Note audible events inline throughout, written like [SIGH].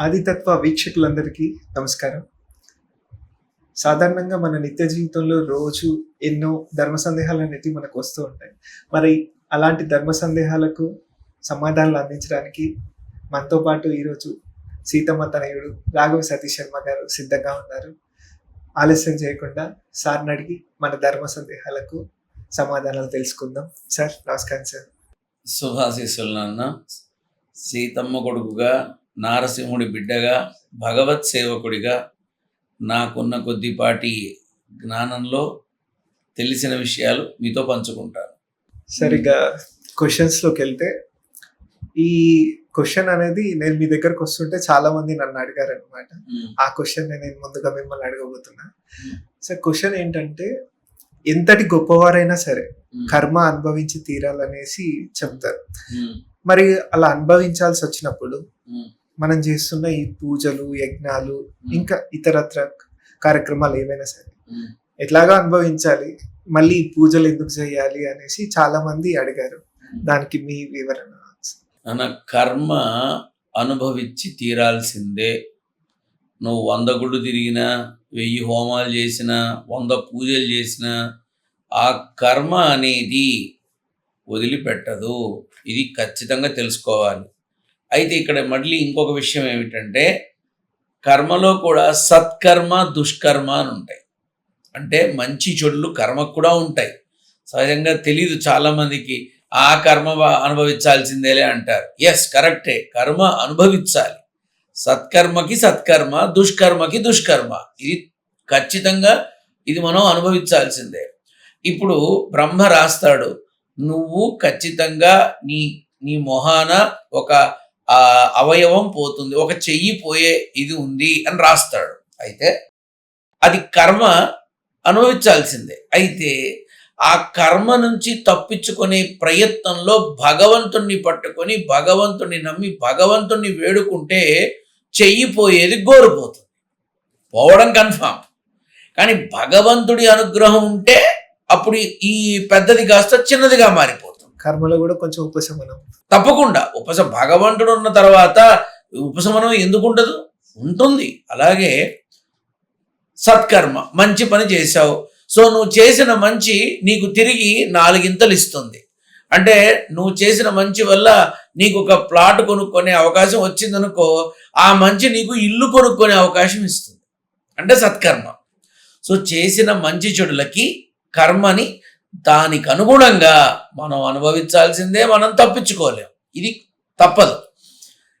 ఆదితత్వ వీక్షకులందరికీ నమస్కారం. సాధారణంగా మన నిత్య జీవితంలో రోజు ఎన్నో ధర్మ సందేహాలు అనేవి మనకు వస్తూ ఉంటాయి. మరి అలాంటి ధర్మ సందేహాలకు సమాధానాలు అందించడానికి మనతో పాటు ఈరోజు సీతమ్మ తనయుడు రాఘవ సతీష్ శర్మ గారు సిద్ధంగా ఉన్నారు. ఆలస్యం చేయకుండా సార్ని అడిగి మన ధర్మ సందేహాలకు సమాధానాలు తెలుసుకుందాం. సార్ నమస్కారం సార్. శుభాశీస్సులు నాన్న. సీతమ్మ కొడుకుగా నారసింహుడి బిడ్డగా భగవత్ సేవకుడిగా నాకున్న కొద్దిపాటి జ్ఞానంలో తెలిసిన విషయాలు మీతో పంచుకుంటాను. సరిగ్గా క్వశ్చన్స్లోకి వెళ్తే ఈ క్వశ్చన్ అనేది నేను మీ దగ్గరకు వస్తుంటే చాలా మంది నన్ను అడిగారు అనమాట ఆ క్వశ్చన్ నేను ముందుగా మిమ్మల్ని అడగబోతున్నా. సార్ క్వశ్చన్ ఏంటంటే ఎంతటి గొప్పవారైనా సరే కర్మ అనుభవించి తీరాలనేసి చెప్తారు. మరి అలా అనుభవించాల్సి వచ్చినప్పుడు మనం చేస్తున్న ఈ పూజలు యజ్ఞాలు ఇంకా ఇతరత్ర కార్యక్రమాలు ఏవైనా సరే. ఎట్లాగా అనుభవించాలి మళ్ళీ ఈ పూజలు ఎందుకు చేయాలి అనేసి చాలా మంది అడిగారు దానికి మీ వివరణ మన కర్మ అనుభవించి తీరాల్సిందే. నువ్వు వంద గుళ్ళు తిరిగినా వెయ్యి హోమాలు చేసినా వంద పూజలు చేసినా ఆ కర్మ అనేది వదిలిపెట్టదు. ఇది ఖచ్చితంగా తెలుసుకోవాలి. అయితే ఇక్కడ మళ్ళీ ఇంకొక విషయం ఏమిటంటే కర్మలో కూడా సత్కర్మ దుష్కర్మ అని ఉంటాయి. అంటే మంచి చెడులు కర్మకు కూడా ఉంటాయి. సహజంగా తెలియదు చాలామందికి ఆ కర్మ అనుభవించాల్సిందేలే అంటారు. ఎస్ కరెక్టే కర్మ అనుభవించాలి. సత్కర్మకి సత్కర్మ దుష్కర్మకి దుష్కర్మ. ఇది ఖచ్చితంగా ఇది మనం అనుభవించాల్సిందే. ఇప్పుడు బ్రహ్మ రాస్తాడు నువ్వు ఖచ్చితంగా నీ నీ మొహాన ఒక అవయవం పోతుంది ఒక చెయ్యి పోయే ఇది ఉంది అని రాస్తాడు. అయితే అది కర్మ అనుభవించాల్సిందే. అయితే ఆ కర్మ నుంచి తప్పించుకునే ప్రయత్నంలో భగవంతుణ్ణి పట్టుకొని భగవంతుణ్ణి నమ్మి భగవంతుణ్ణి వేడుకుంటే చెయ్యి పోయేది గోరుపోతుంది పోవడం కన్ఫామ్. కానీ భగవంతుడి అనుగ్రహం ఉంటే అప్పుడు ఈ పెద్దది కాస్త చిన్నదిగా మారిపోతుంది. కర్మలో కూడా కొంచెం ఉపశమనం. తప్పకుండా. ఉపశ భగవంతుడు ఉన్న తర్వాత ఉపశమనం ఎందుకు ఉండదు? ఉంటుంది. అలాగే సత్కర్మ మంచి పని చేశావు. సో నువ్వు చేసిన మంచి నీకు తిరిగి నాలుగింతలు ఇస్తుంది. అంటే నువ్వు చేసిన మంచి వల్ల నీకు ఒక ప్లాట్ కొనుక్కునే అవకాశం వచ్చిందనుకో ఆ మంచి నీకు ఇల్లు కొనుక్కునే అవకాశం ఇస్తుంది. అంటే సత్కర్మ. సో చేసిన మంచి చెడులకి కర్మని దానికి అనుగుణంగా మనం అనుభవించాల్సిందే మనం తప్పించుకోలేం. ఇది తప్పదు.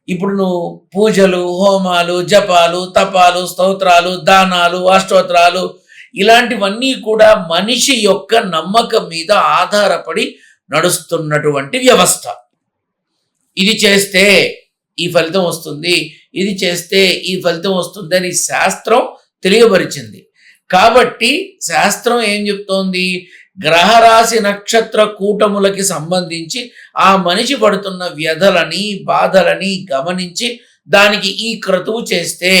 ఇప్పుడు నువ్వు పూజలు హోమాలు జపాలు తపాలు స్తోత్రాలు దానాలు అష్టోత్రాలు ఇలాంటివన్నీ కూడా మనిషి యొక్క నమ్మకం మీద ఆధారపడి నడుస్తున్నటువంటి వ్యవస్థ. ఇది చేస్తే ఈ ఫలితం వస్తుంది ఇది చేస్తే ఈ ఫలితం వస్తుంది అని శాస్త్రం తెలియపరిచింది. కాబట్టి శాస్త్రం ఏం చెప్తోంది? గ్రహరాశి నక్షత్ర కూటములకి సంబంధించి ఆ మనిషి పడుతున్న వ్యధలని బాధలని గమనించి దానికి ఈ క్రతువు చేస్తే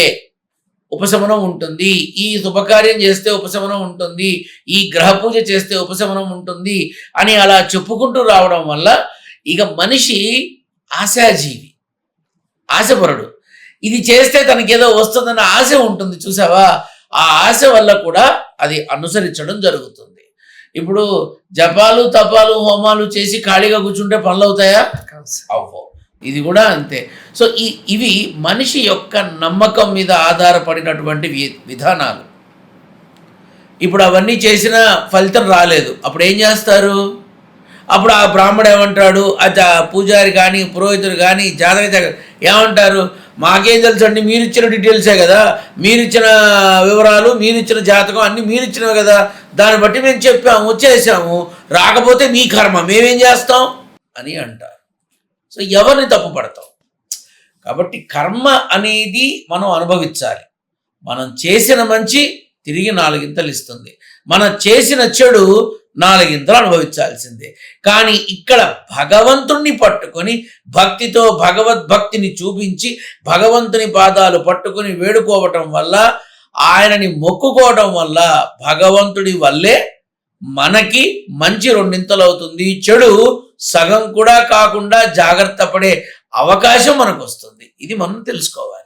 ఉపశమనం ఉంటుంది. ఈ శుభకార్యం చేస్తే ఉపశమనం ఉంటుంది. ఈ గ్రహ పూజ చేస్తే ఉపశమనం ఉంటుంది అని అలా చెప్పుకుంటూ రావడం వల్ల ఇక మనిషి ఆశాజీవి ఆశపరుడు. ఇది చేస్తే తనకేదో వస్తుందన్న ఆశ ఉంటుంది చూసావా? ఆ ఆశ వల్ల కూడా అది అనుసరించడం జరుగుతుంది. ఇప్పుడు జపాలు తపాలు హోమాలు చేసి ఖాళీగా కూర్చుంటే పనులు అవుతాయా. అవ్వవు. ఇది కూడా అంతే. సో ఈ ఇవి మనిషి యొక్క నమ్మకం మీద ఆధారపడినటువంటి వి- విధానాలు. ఇప్పుడు అవన్నీ చేసిన ఫలితం రాలేదు. అప్పుడు ఏం చేస్తారు? అప్పుడు ఆ బ్రాహ్మడు ఏమంటాడు? అది పూజారి కానీ పురోహితుడు కానీ జాతక ఏమంటారు? మాకేం తెలుసండి మీరు ఇచ్చిన డీటెయిల్సే కదా. మీరు ఇచ్చిన వివరాలు మీరు ఇచ్చిన జాతకం అన్నీ మీరు ఇచ్చినవి కదా. దాన్ని బట్టి మేము చెప్పాము చేసాము రాకపోతే మీ కర్మ మేమేం చేస్తాం? అని అంటారు. సో ఎవరిని తప్పు పడతాం? కాబట్టి కర్మ అనేది మనం అనుభవించాలి. మనం చేసిన మంచి తిరిగి నాలుగింతలు ఇస్తుంది. మనం చేసిన చెడు నాలుగింతలు అనుభవించాల్సిందే. కానీ ఇక్కడ భగవంతుణ్ణి పట్టుకొని భక్తితో భగవద్భక్తిని చూపించి భగవంతుని పాదాలు పట్టుకొని వేడుకోవటం వల్ల ఆయనని మొక్కుకోవడం వల్ల భగవంతుడి వల్లే మనకి మంచి రెండింతలు అవుతుంది చెడు సగం కూడా కాకుండా జాగ్రత్త పడే అవకాశం మనకు వస్తుంది ఇది మనం తెలుసుకోవాలి.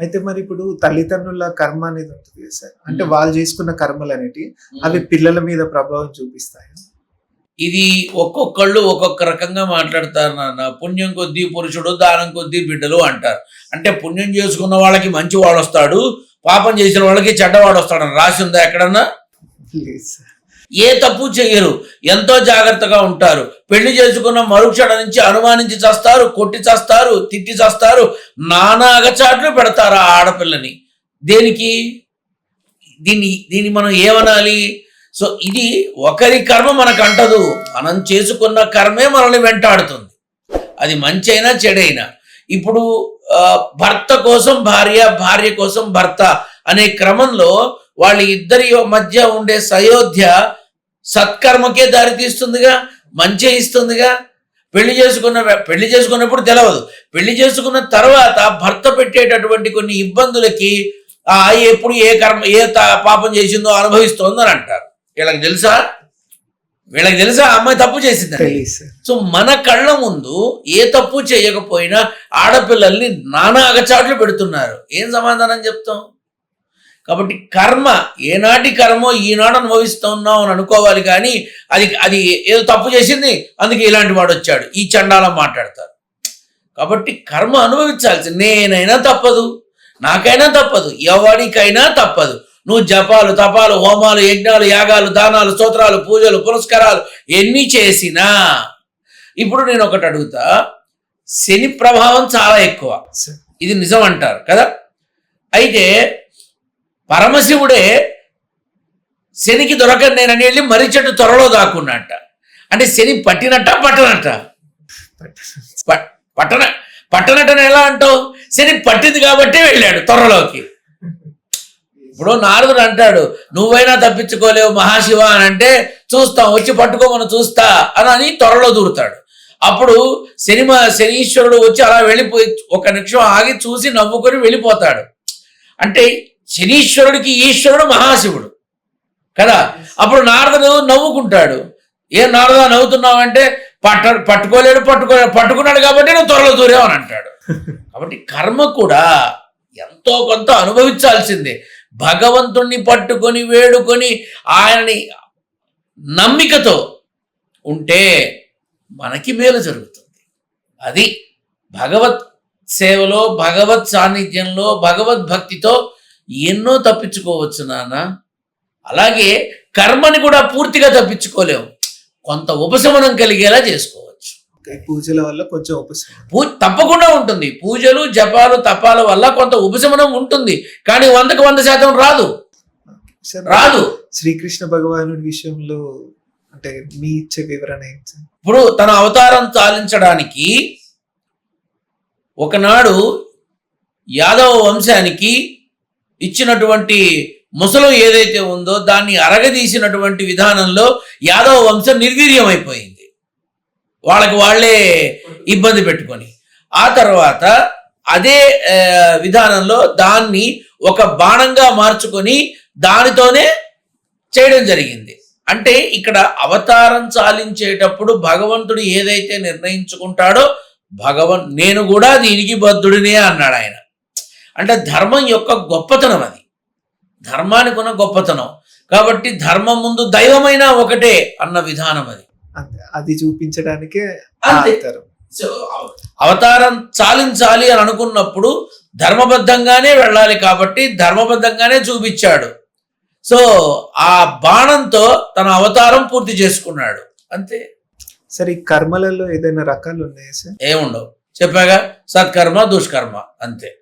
అయితే మరి ఇప్పుడు తల్లిదండ్రుల కర్మ అనేది ఉంటుంది సార్? అంటే మ్మ్. వాళ్ళు చేసుకున్న కర్మలు అనేటి అవి పిల్లల మీద ప్రభావం చూపిస్తాయి? ఇది ఒక్కొక్కళ్ళు ఒక్కొక్క రకంగా మాట్లాడతారు నాన్న. పుణ్యం కొద్దీ పురుషుడు దానం కొద్దీ బిడ్డలు అంటారు. అంటే పుణ్యం చేసుకున్న వాళ్ళకి మంచి వాడు వస్తాడు పాపం చేసిన వాళ్ళకి చెడ్డవాడు వస్తాడు అని రాసి ఉందా ఎక్కడన్నా? లేదు సార్. ఏ తప్పు చెయ్యరు. ఎంతో జాగ్రత్తగా ఉంటారు. పెళ్ళి చేసుకున్న మరుక్షణ నుంచి అనుమానించి చేస్తారు కొట్టి చేస్తారు తిట్టి చేస్తారు నానా అగచాట్లు పెడతారు ఆ ఆడపిల్లని. దేనికి? దీన్ని దీన్ని మనం ఏమనాలి? సో ఇది ఒకరి కర్మ మనకు అంటదు మనం చేసుకున్న కర్మే మనల్ని వెంటాడుతుంది. అది మంచి అయినా చెడైనా. ఇప్పుడు భర్త కోసం భార్య భార్య కోసం భర్త అనే క్రమంలో వాళ్ళ ఇద్దరి మధ్య ఉండే సయోధ్య సత్కర్మకే దారితీస్తుందిగా మంచి ఇస్తుందిగా. పెళ్ళి చేసుకున్న పెళ్ళి చేసుకున్నప్పుడు తెలవదు. పెళ్ళి చేసుకున్న తర్వాత భర్త పెట్టేటటువంటి కొన్ని ఇబ్బందులకి ఆ ఎప్పుడు ఏ కర్మ ఏ పాపం చేసిందో అనుభవిస్తోందని అంటారు. వీళ్ళకి తెలుసా? వీళ్ళకి తెలుసా? అమ్మాయి తప్పు చేసిందని? సో మన కళ్ళ ముందు ఏ తప్పు చేయకపోయినా ఆడపిల్లల్ని నానా అగచాట్లు పెడుతున్నారు. ఏం సమాధానం చెప్తాం? కాబట్టి కర్మ ఏనాటి కర్మో ఈనాడు అనుభవిస్తున్నాం అని అనుకోవాలి కానీ అది అది ఏదో తప్పు చేసింది అందుకే ఇలాంటి వాడు వచ్చాడు. ఈ చండాలం మాట్లాడతారు. కాబట్టి కర్మ అనుభవించాల్సి నేనైనా తప్పదు నాకైనా తప్పదు ఎవరికైనా తప్పదు. నువ్వు జపాలు తపాలు హోమాలు యజ్ఞాలు యాగాలు దానాలు స్తోత్రాలు పూజలు పురస్కారాలు ఎన్ని చేసినా ఇప్పుడు నేను ఒకటి అడుగుతా. శని ప్రభావం చాలా ఎక్కువ. ఇది నిజం అంటారు కదా? అయితే పరమశివుడే శనికి దొరకని నేనని వెళ్ళి మర్రి చెట్టు త్వరలో దాక్కున్నట్ట అంటే శని పట్టినట్ట పట్టనట్ట పట్టన పట్టణ పట్టనట్టని ఎలా అంటావు? శని పట్టింది కాబట్టి వెళ్ళాడు త్వరలోకి. ఇప్పుడు నారదుడు అంటాడు నువ్వైనా తప్పించుకోలేవు మహాశివ అని అంటే చూస్తాం వచ్చి పట్టుకోమని చూస్తా అని అని త్వరలో దూరుతాడు. అప్పుడు శనిమ శనీశ్వరుడు వచ్చి అలా వెళ్ళిపోయి ఒక నిమిషం ఆగి చూసి నవ్వుకొని వెళ్ళిపోతాడు. అంటే శనీశ్వరుడికి ఈశ్వరుడు మహాశివుడు. కదా? అప్పుడు నారదుడు నవ్వుకుంటాడు. ఏ నారద నవ్వుతున్నావు అంటే పట్ట పట్టుకోలేడు పట్టుకోలేడు పట్టుకున్నాడు కాబట్టి నువ్వు త్వరలో దూరేవు అని అంటాడు. కాబట్టి కర్మ కూడా ఎంతో కొంత అనుభవించాల్సిందే. భగవంతుణ్ణి పట్టుకొని వేడుకొని ఆయనని నమ్మికతో ఉంటే మనకి మేలు జరుగుతుంది. అది భగవత్ సేవలో భగవత్ సాన్నిధ్యంలో భగవద్ భక్తితో ఎన్నో తప్పించుకోవచ్చు నాన్న. అలాగే కర్మని కూడా పూర్తిగా తప్పించుకోలేము కొంత ఉపశమనం కలిగేలా చేసుకోవచ్చు. పూజల వల్ల కొంచెం ఉపశమనం. పూ తప్పకుండా ఉంటుంది. పూజలు జపాలు తపాల వల్ల కొంత ఉపశమనం ఉంటుంది. కానీ వందకు వంద శాతం రాదు. రాదు. శ్రీకృష్ణ భగవానుడి విషయంలో అంటే మీ ఇచ్చే వివరణ ఇప్పుడు తన అవతారం చాలించడానికి ఒకనాడు యాదవ వంశానికి ఇచ్చినటువంటి ముసలం ఏదైతే ఉందో దాన్ని అరగదీసినటువంటి విధానంలో యాదవ వంశం నిర్వీర్యమైపోయింది. వాళ్ళకి వాళ్ళే ఇబ్బంది పెట్టుకొని. ఆ తర్వాత అదే విధానంలో దాన్ని ఒక బాణంగా మార్చుకొని దానితోనే చేయడం జరిగింది. అంటే ఇక్కడ అవతారం చాలించేటప్పుడు భగవంతుడు ఏదైతే నిర్ణయించుకుంటాడో భగవన్ నేను కూడా దీనికి బద్ధుడినే అన్నాడు ఆయన అంటే ధర్మం యొక్క గొప్పతనం అది. ధర్మానికి ఉన్న గొప్పతనం. కాబట్టి ధర్మం ముందు దైవమైన ఒకటే అన్న విధానం అది. అది చూపించడానికే అవతారం చాలించాలి అని అనుకున్నప్పుడు ధర్మబద్ధంగానే వెళ్ళాలి కాబట్టి ధర్మబద్ధంగానే చూపించాడు. సో ఆ బాణంతో తన అవతారం పూర్తి చేసుకున్నాడు. అంతే. సరే ఈ కర్మలలో ఏదైనా రకాలు ఉన్నాయా సార్? ఏముండవు. చెప్పాగా సత్కర్మ దుష్కర్మ. అంతే.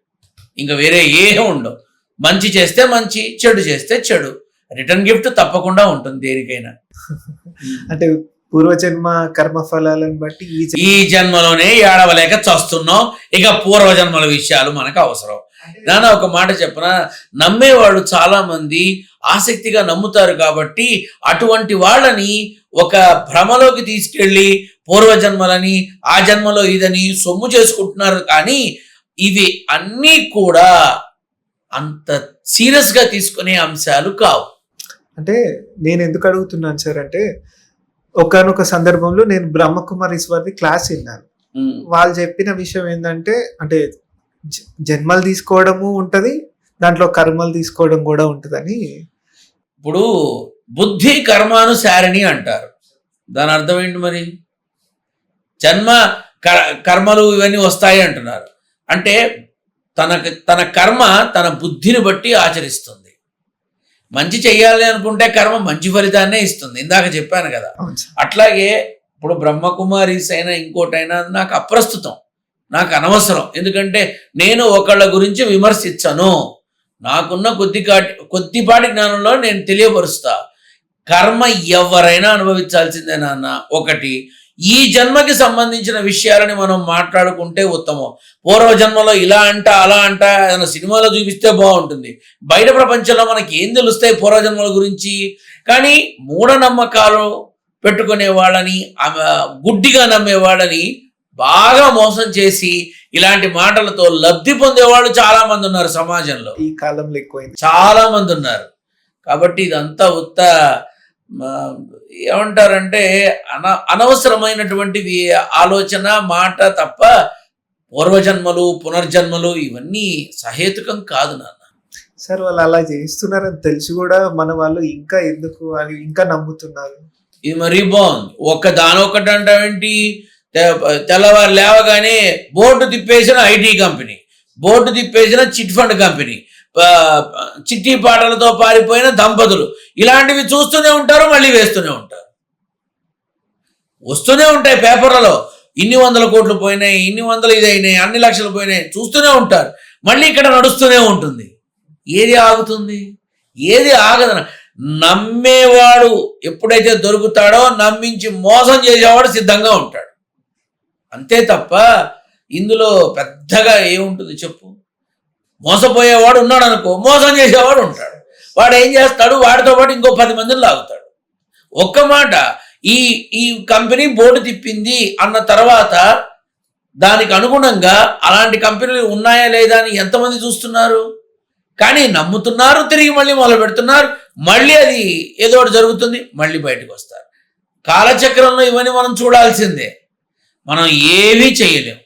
ఇంకా వేరే ఏం ఉండవు. మంచి చేస్తే మంచి చెడు చేస్తే చెడు. రిటర్న్ గిఫ్ట్ తప్పకుండా ఉంటుంది దేనికైనా. [LAUGHS] అంటే పూర్వజన్మ కర్మ ఫలాలను బట్టి ఈ జన్మలోనే ఏడవలేక చస్తున్నాం. ఇక పూర్వజన్మల విషయాలు మనకు అవసరం. నాన్న ఒక మాట చెప్పన? నమ్మేవాళ్ళు చాలా మంది ఆసక్తిగా నమ్ముతారు కాబట్టి అటువంటి వాళ్ళని ఒక భ్రమలోకి తీసుకెళ్ళి పూర్వజన్మలని ఆ జన్మలో ఇదని సొమ్ము చేసుకుంటున్నారు కానీ ఇవి అన్నీ కూడా అంత సీరియస్గా తీసుకునే అంశాలు కావు. అంటే నేను ఎందుకు అడుగుతున్నాను సార్ అంటే ఒకనొక సందర్భంలో నేను బ్రహ్మకుమారీస్ వారి క్లాస్ విన్నాను. వాళ్ళు చెప్పిన విషయం ఏంటంటే అంటే జన్మలు తీసుకోవడము ఉంటది దాంట్లో కర్మలు తీసుకోవడం కూడా ఉంటదని. ఇప్పుడు బుద్ధి కర్మానుసారిణి అంటారు. దాని అర్థం ఏంటి మరి? జన్మ క- కర్మలు ఇవన్నీ వస్తాయి అంటున్నారు. అంటే తనకు తన కర్మ తన బుద్ధిని బట్టి ఆచరిస్తుంది. మంచి చెయ్యాలి అనుకుంటే కర్మ మంచి ఫలితాన్నే ఇస్తుంది. ఇందాక చెప్పాను కదా. అట్లాగే ఇప్పుడు బ్రహ్మకుమారీస్ అయినా ఇంకోటైనా నాకు అప్రస్తుతం. నాకు అనవసరం. ఎందుకంటే నేను ఒకళ్ళ గురించి విమర్శించను. నాకున్న కొద్దిపాటి కొద్దిపాటి జ్ఞానంలో నేను తెలియపరుస్తా. కర్మ ఎవరైనా అనుభవించాల్సిందే నాన్న. ఒకటి ఈ జన్మకి సంబంధించిన విషయాలని మనం మాట్లాడుకుంటే ఉత్తమం. పూర్వ జన్మలో ఇలా అంట అలా అంట ఏదైనా సినిమాలో చూపిస్తే బాగుంటుంది. బయట ప్రపంచంలో మనకి ఏం తెలుస్తాయి పూర్వజన్మల గురించి? కానీ మూఢనమ్మకాలు పెట్టుకునే వాళ్ళని ఆమె గుడ్డిగా నమ్మే వాళ్ళని బాగా మోసం చేసి ఇలాంటి మాటలతో లబ్ధి పొందేవాళ్ళు చాలా మంది ఉన్నారు సమాజంలో. ఈ కాలంలో ఎక్కువైంది. చాలా మంది ఉన్నారు. కాబట్టి ఇదంతా ఉత్త ఏమంటారంటే అన అనవసరమైనటువంటివి ఆలోచన మాట తప్ప పూర్వజన్మలు పునర్జన్మలు ఇవన్నీ సహేతుకం కాదు నాన్న. సార్ వాళ్ళు అలా చేస్తున్నారని తెలిసి కూడా మన వాళ్ళు ఇంకా ఎందుకు అని ఇంకా నమ్ముతున్నారు. ఇది మరీ బాగుంది. ఒక్క దానొక్కటి అంటావేంటి తె- తెల్లవారు లేవగానే బోర్డు తిప్పేసిన ఐటీ కంపెనీ బోర్డు తిప్పేసిన చిట్ ఫండ్ కంపెనీ చిట్టి పాటలతో పారిపోయిన దంపతులు. ఇలాంటివి చూస్తూనే ఉంటారు మళ్ళీ వేస్తూనే ఉంటారు. వస్తూనే ఉంటాయి పేపర్లలో. ఇన్ని వందల కోట్లు పోయినాయి ఇన్ని వందలు ఇదైనాయి అన్ని లక్షలు పోయినాయి చూస్తూనే ఉంటారు. మళ్ళీ ఇక్కడ నడుస్తూనే ఉంటుంది. ఏది ఆగుతుంది? ఏది ఆగదన నమ్మేవాడు ఎప్పుడైతే దొరుకుతాడో నమ్మించి మోసం చేసేవాడు సిద్ధంగా ఉంటాడు. అంతే తప్ప ఇందులో పెద్దగా ఏముంటుంది చెప్పు? మోసపోయేవాడు ఉన్నాడు అనుకో మోసం చేసేవాడు ఉంటాడు. వాడు ఏం చేస్తాడు? వాడితో పాటు ఇంకో పది మందిని లాగుతాడు. ఒక్క మాట ఈ ఈ కంపెనీ బోర్డు తిప్పింది అన్న తర్వాత దానికి అనుగుణంగా అలాంటి కంపెనీలు ఉన్నాయా లేదా అని ఎంతమంది చూస్తున్నారు? కానీ నమ్ముతున్నారు తిరిగి మళ్ళీ మొదలు పెడుతున్నారు. మళ్ళీ అది ఏదో ఒకటి జరుగుతుంది మళ్ళీ బయటకు వస్తారు. కాలచక్రంలో ఇవన్నీ మనం చూడాల్సిందే. మనం ఏమీ చేయలేం.